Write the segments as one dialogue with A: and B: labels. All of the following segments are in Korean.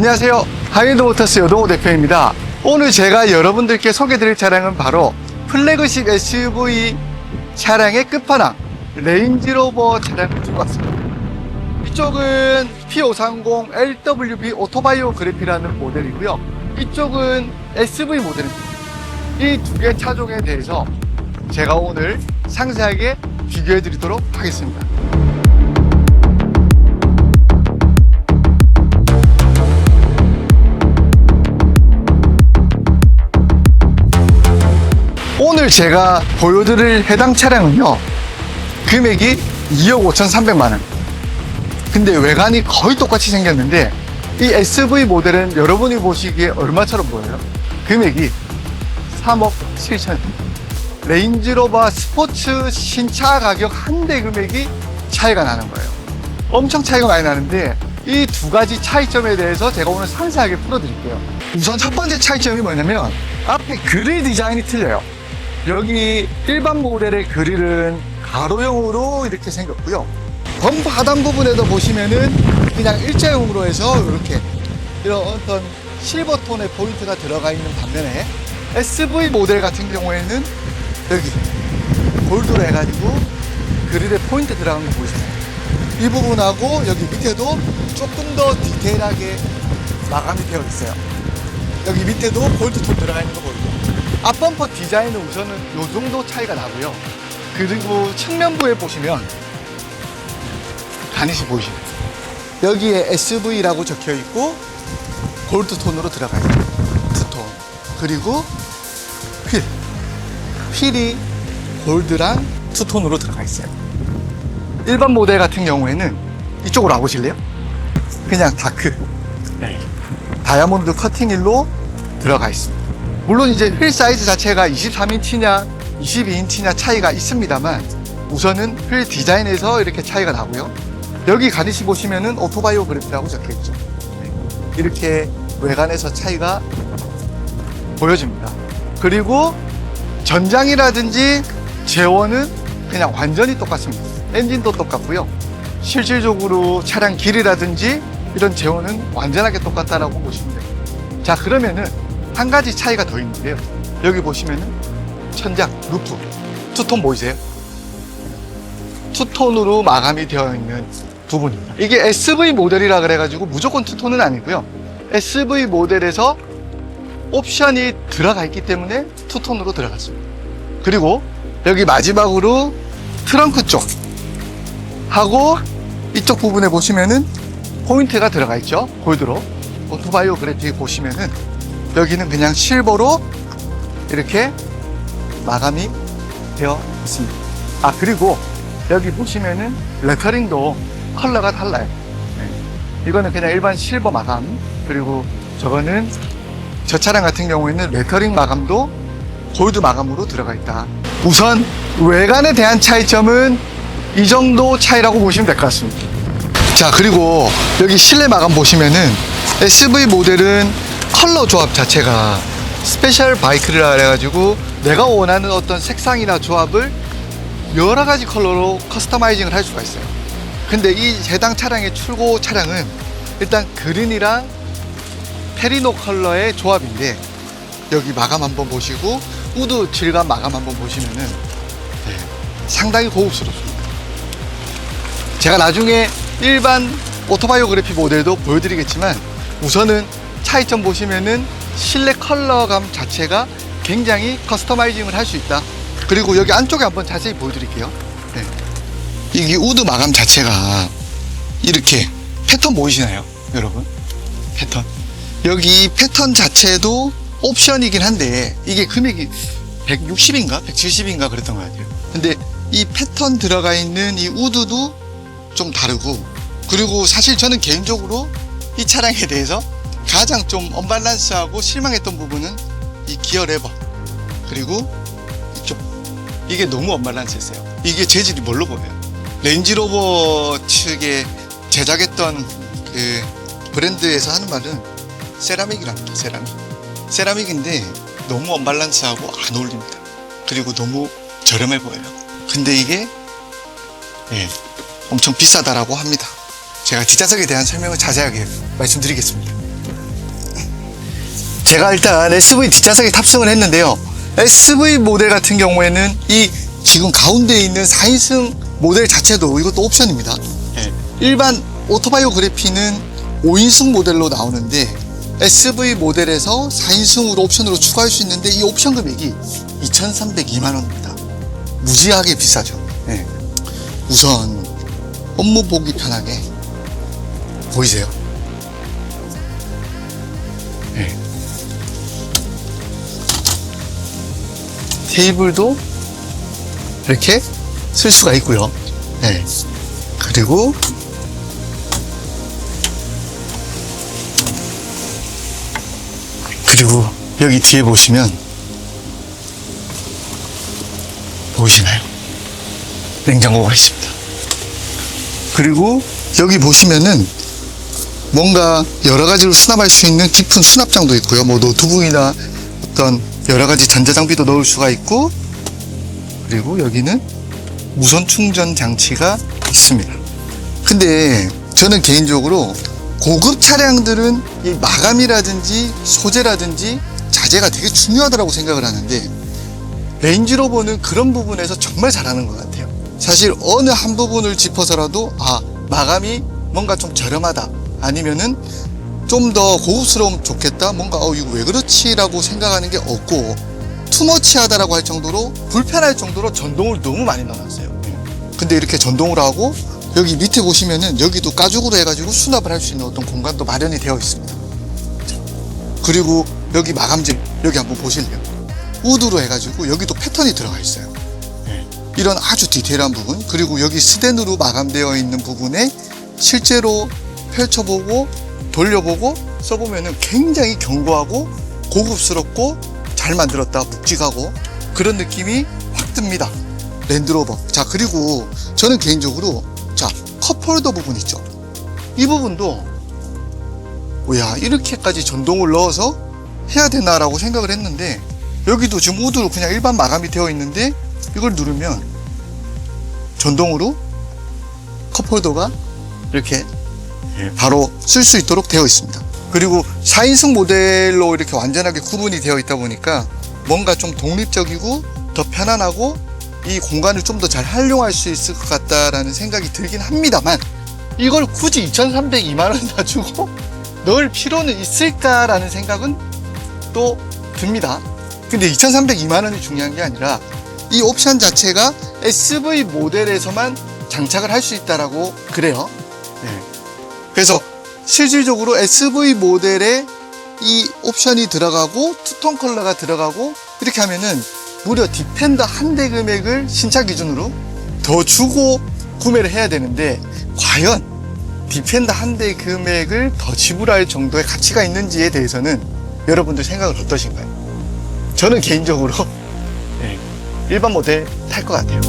A: 안녕하세요. 하이드 모터스 여동호 대표입니다. 오늘 제가 여러분들께 소개드릴 차량은 바로 플래그십 SUV 차량의 끝판왕 레인지로버 차량을 들고 왔습니다. 이쪽은 P530 LWB 오토바이오 그래피라는 모델이고요. 이쪽은 SV 모델입니다. 이 두 개 차종에 대해서 제가 오늘 상세하게 비교해 드리도록 하겠습니다. 오늘 제가 보여드릴 해당 차량은요 금액이 2억 5,300만 원. 근데 외관이 거의 똑같이 생겼는데 이 SV 모델은 여러분이 보시기에 얼마처럼 보여요? 금액이 3억 7천. 레인지로버 스포츠 신차 가격 한 대 금액이 차이가 나는 거예요. 엄청 차이가 많이 나는데 이 두 가지 차이점에 대해서 제가 오늘 상세하게 풀어드릴게요. 우선 첫 번째 차이점이 뭐냐면 앞에 그릴 디자인이 틀려요 여기 일반 모델의 그릴은 가로형으로 이렇게 생겼고요. 범프 하단 부분에도 보시면은 그냥 일자형으로 해서 이렇게 이런 어떤 실버톤의 포인트가 들어가 있는 반면에 SV 모델 같은 경우에는 여기 골드로 해가지고 그릴에 포인트 들어간 거 보이시나요? 이 부분하고 여기 밑에도 조금 더 디테일하게 마감이 되어 있어요. 여기 밑에도 골드톤 들어가 있는 거 보이죠? 앞범퍼 디자인은 우선은 요 정도 차이가 나고요. 그리고 측면부에 보시면 가니시 보이시나요? 여기에 SV라고 적혀 있고 골드 톤으로 들어가 있죠. 투톤. 그리고 휠. 휠이 골드랑 투톤으로 들어가 있어요. 일반 모델 같은 경우에는 이쪽으로 와보실래요? 그냥 다크. 다이아몬드 커팅일로 들어가 있습니다. 물론 이제 휠 사이즈 자체가 23인치냐 22인치냐 차이가 있습니다만 우선은 휠 디자인에서 이렇게 차이가 나고요. 여기 가니시 보시면은 오토바이오 그래프라고 적혀 있죠. 네. 이렇게 외관에서 차이가 보여집니다. 그리고 전장이라든지 제원은 그냥 완전히 똑같습니다. 엔진도 똑같고요. 실질적으로 차량 길이라든지 이런 제원은 완전하게 똑같다라고 보시면 돼요. 자 그러면은 한 가지 차이가 더 있는데요. 여기 보시면은 천장, 루프, 투톤 보이세요? 투톤으로 마감이 되어 있는 부분입니다. 이게 SV 모델이라 그래가지고 무조건 투톤은 아니고요. SV 모델에서 옵션이 들어가 있기 때문에 투톤으로 들어갔습니다. 그리고 여기 마지막으로 트렁크 쪽 하고 이쪽 부분에 보시면은 포인트가 들어가 있죠. 골드로. 오토바이오 그래픽 보시면은 여기는 그냥 실버로 이렇게 마감이 되어 있습니다. 아, 그리고 여기 보시면은 레터링도 컬러가 달라요. 네. 이거는 그냥 일반 실버 마감. 그리고 저거는 저 차량 같은 경우에는 레터링 마감도 골드 마감으로 들어가 있다. 우선 외관에 대한 차이점은 이 정도 차이라고 보시면 될 것 같습니다. 자, 그리고 여기 실내 마감 보시면은 SV 모델은 컬러 조합 자체가 스페셜 바이크라 그래가지고 내가 원하는 어떤 색상이나 조합을 여러 가지 컬러로 커스터마이징을 할 수가 있어요. 근데 이 해당 차량의 출고 차량은 일단 그린이랑 페리노 컬러의 조합인데 여기 마감 한번 보시고 우드 질감 마감 한번 보시면은 네, 상당히 고급스럽습니다. 제가 나중에 일반 오토바이오그래피 모델도 보여드리겠지만 우선은 차이점 보시면은 실내 컬러감 자체가 굉장히 커스터마이징을 할 수 있다. 그리고 여기 안쪽에 한번 자세히 보여드릴게요. 네. 이게 우드 마감 자체가 이렇게 패턴 보이시나요, 여러분? 패턴. 여기 패턴 자체도 옵션이긴 한데 이게 금액이 160인가 170인가 그랬던 것 같아요. 근데 이 패턴 들어가 있는 이 우드도 좀 다르고 그리고 사실 저는 개인적으로 이 차량에 대해서 가장 좀 언밸런스하고 실망했던 부분은 이 기어 레버 그리고 이쪽 이게 너무 언밸런스했어요. 이게 재질이 뭘로 보여요? 레인지로버 측에 제작했던 그 브랜드에서 하는 말은 세라믹이랍니다. 세라믹. 세라믹인데 너무 언밸런스하고 안 어울립니다. 그리고 너무 저렴해 보여요. 근데 이게 예, 엄청 비싸다라고 합니다. 제가 뒷좌석에 대한 설명을 자세하게 말씀드리겠습니다. 제가 일단 SV 뒷좌석에 탑승을 했는데요. SV 모델 같은 경우에는 이 지금 가운데에 있는 4인승 모델 자체도 이것도 옵션입니다. 예. 일반 오토바이오 그래피는 5인승 모델로 나오는데 SV 모델에서 4인승으로 옵션으로 추가할 수 있는데 이 옵션 금액이 2,302만 원입니다. 무지하게 비싸죠. 예. 우선 업무 보기 편하게 보이세요? 테이블도 이렇게 쓸 수가 있고요. 네. 그리고 그리고 여기 뒤에 보시면 보이시나요? 냉장고가 있습니다. 그리고 여기 보시면은 뭔가 여러 가지로 수납할 수 있는 깊은 수납장도 있고요. 뭐 노트북이나 어떤 여러 가지 전자장비도 넣을 수가 있고 그리고 여기는 무선 충전 장치가 있습니다. 근데 저는 개인적으로 고급 차량들은 이 마감이라든지 소재라든지 자재가 되게 중요하다고 생각을 하는데 레인지로버는 그런 부분에서 정말 잘하는 것 같아요. 사실 어느 한 부분을 짚어서라도 아 마감이 뭔가 좀 저렴하다 아니면은 좀 더 고급스러우면 좋겠다 뭔가 어 이거 왜 그렇지 라고 생각하는 게 없고 투머치하다라고 할 정도로 불편할 정도로 전동을 너무 많이 넣어놨어요. 근데 이렇게 전동으로 하고 여기 밑에 보시면은 여기도 가죽으로 해가지고 수납을 할 수 있는 어떤 공간도 마련이 되어 있습니다. 그리고 여기 마감재 여기 한번 보실래요? 우드로 해가지고 여기도 패턴이 들어가 있어요. 이런 아주 디테일한 부분 그리고 여기 스텐으로 마감되어 있는 부분에 실제로 펼쳐보고 돌려보고 써보면은 굉장히 견고하고 고급스럽고 잘 만들었다 묵직하고 그런 느낌이 확 듭니다. 랜드로버. 자 그리고 저는 개인적으로 자 컵홀더 부분 있죠. 이 부분도 뭐야 이렇게까지 전동을 넣어서 해야 되나 라고 생각을 했는데 여기도 지금 우드로 그냥 일반 마감이 되어 있는데 이걸 누르면 전동으로 컵홀더가 이렇게 예, 바로 쓸 수 있도록 되어 있습니다. 그리고 4인승 모델로 이렇게 완전하게 구분이 되어 있다 보니까 뭔가 좀 독립적이고 더 편안하고 이 공간을 좀 더 잘 활용할 수 있을 것 같다라는 생각이 들긴 합니다만 이걸 굳이 2,302만 원다 주고 넣을 필요는 있을까라는 생각은 또 듭니다. 근데 2,302만 원이 중요한 게 아니라 이 옵션 자체가 SV 모델에서만 장착을 할 수 있다라고 그래요. 네. 그래서 실질적으로 SV 모델에 이 옵션이 들어가고 투톤 컬러가 들어가고 이렇게 하면은 무려 디펜더 한 대 금액을 신차 기준으로 더 주고 구매를 해야 되는데 과연 디펜더 한 대 금액을 더 지불할 정도의 가치가 있는지에 대해서는 여러분들 생각은 어떠신가요? 저는 개인적으로 네, 일반 모델 탈 것 같아요.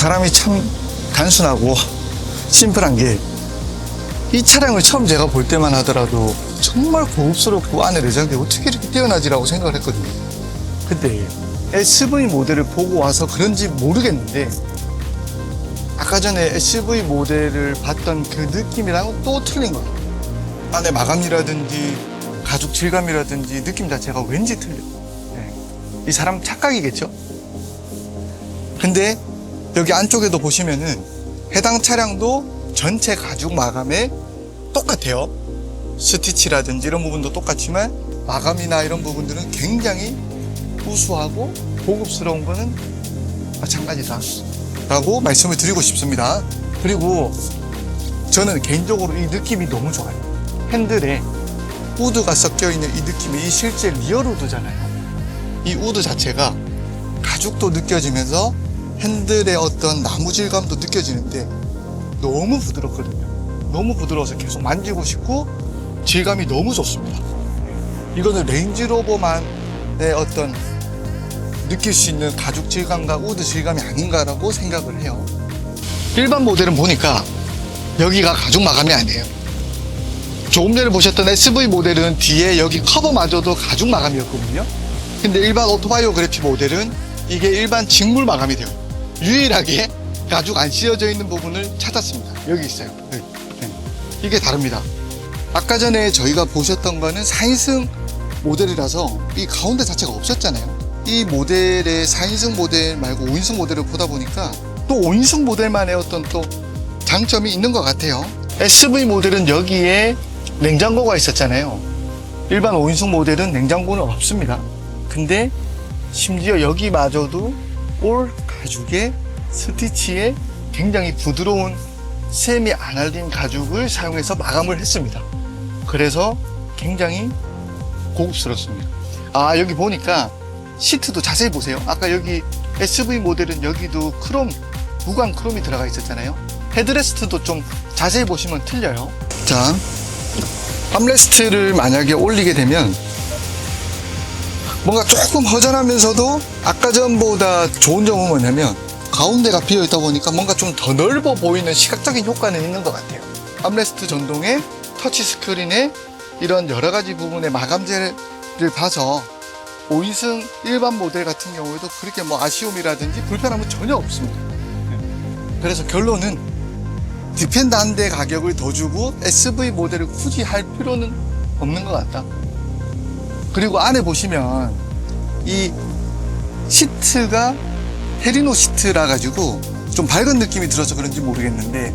A: 사람이 참 단순하고 심플한 게 이 차량을 처음 제가 볼 때만 하더라도 정말 고급스럽고 안에 내장이 어떻게 이렇게 뛰어나지라고 생각을 했거든요. 근데 SV 모델을 보고 와서 그런지 모르겠는데 아까 전에 SV 모델을 봤던 그 느낌이랑은 또 틀린 거예요. 안에 마감이라든지 가죽 질감이라든지 느낌 자체가 왠지 틀려. 네. 이 사람 착각이겠죠? 근데 여기 안쪽에도 보시면은 해당 차량도 전체 가죽 마감에 똑같아요. 스티치라든지 이런 부분도 똑같지만 마감이나 이런 부분들은 굉장히 우수하고 고급스러운 거는 마찬가지다. 라고 말씀을 드리고 싶습니다. 그리고 저는 개인적으로 이 느낌이 너무 좋아요. 핸들에 우드가 섞여 있는 이 느낌이 이 실제 리얼 우드잖아요. 이 우드 자체가 가죽도 느껴지면서 핸들의 어떤 나무 질감도 느껴지는데 너무 부드럽거든요. 너무 부드러워서 계속 만지고 싶고 질감이 너무 좋습니다. 이거는 레인지로버만의 어떤 느낄 수 있는 가죽 질감과 우드 질감이 아닌가라고 생각을 해요. 일반 모델은 보니까 여기가 가죽 마감이 아니에요. 조금 전에 보셨던 SV 모델은 뒤에 여기 커버마저도 가죽 마감이었거든요. 근데 일반 오토바이오그래피 모델은 이게 일반 직물 마감이 돼요. 유일하게 가죽 안 씌워져 있는 부분을 찾았습니다. 여기 있어요. 여기. 네. 이게 다릅니다. 아까 전에 저희가 보셨던 거는 4인승 모델이라서 이 가운데 자체가 없었잖아요. 이 모델의 4인승 모델 말고 5인승 모델을 보다 보니까 또 5인승 모델만의 어떤 또 장점이 있는 것 같아요. SV 모델은 여기에 냉장고가 있었잖아요. 일반 5인승 모델은 냉장고는 없습니다. 근데 심지어 여기마저도 올 가죽의 스티치에 굉장히 부드러운 세미 아날린 가죽을 사용해서 마감을 했습니다. 그래서 굉장히 고급스럽습니다. 아, 여기 보니까 시트도 자세히 보세요. 아까 여기 SV 모델은 여기도 크롬, 무광 크롬이 들어가 있었잖아요. 헤드레스트도 좀 자세히 보시면 틀려요. 자, 암레스트를 만약에 올리게 되면 뭔가 조금 허전하면서도 아까 전보다 좋은 점은 뭐냐면 가운데가 비어 있다 보니까 뭔가 좀 더 넓어 보이는 시각적인 효과는 있는 것 같아요. 암레스트 전동에 터치 스크린에 이런 여러 가지 부분의 마감재를 봐서 5인승 일반 모델 같은 경우에도 그렇게 뭐 아쉬움이라든지 불편함은 전혀 없습니다. 그래서 결론은 디펜더 한 대 가격을 더 주고 SV 모델을 굳이 할 필요는 없는 것 같다. 그리고 안에 보시면 이 시트가 헤리노 시트라 가지고 좀 밝은 느낌이 들어서 그런지 모르겠는데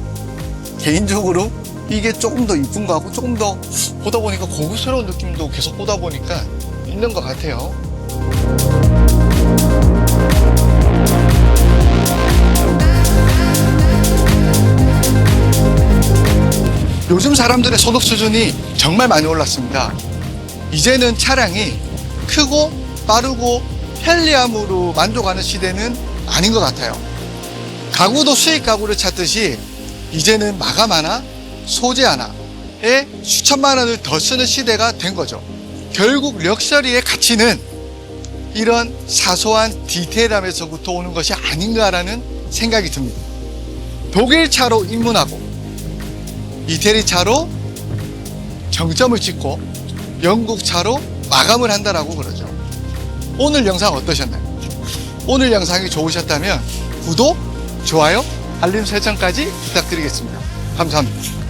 A: 개인적으로 이게 조금 더 이쁜 거 같고 조금 더 보다 보니까 고급스러운 느낌도 계속 보다 보니까 있는 것 같아요. 요즘 사람들의 소득 수준이 정말 많이 올랐습니다. 이제는 차량이 크고 빠르고 편리함으로 만족하는 시대는 아닌 것 같아요. 가구도 수익 가구를 찾듯이 이제는 마감 하나, 소재 하나에 수천만 원을 더 쓰는 시대가 된 거죠. 결국 럭셔리의 가치는 이런 사소한 디테일함에서부터 오는 것이 아닌가라는 생각이 듭니다. 독일 차로 입문하고 이태리 차로 정점을 찍고 영국 차로 마감을 한다라고 그러죠. 오늘 영상 어떠셨나요? 오늘 영상이 좋으셨다면 구독, 좋아요, 알림 설정까지 부탁드리겠습니다. 감사합니다.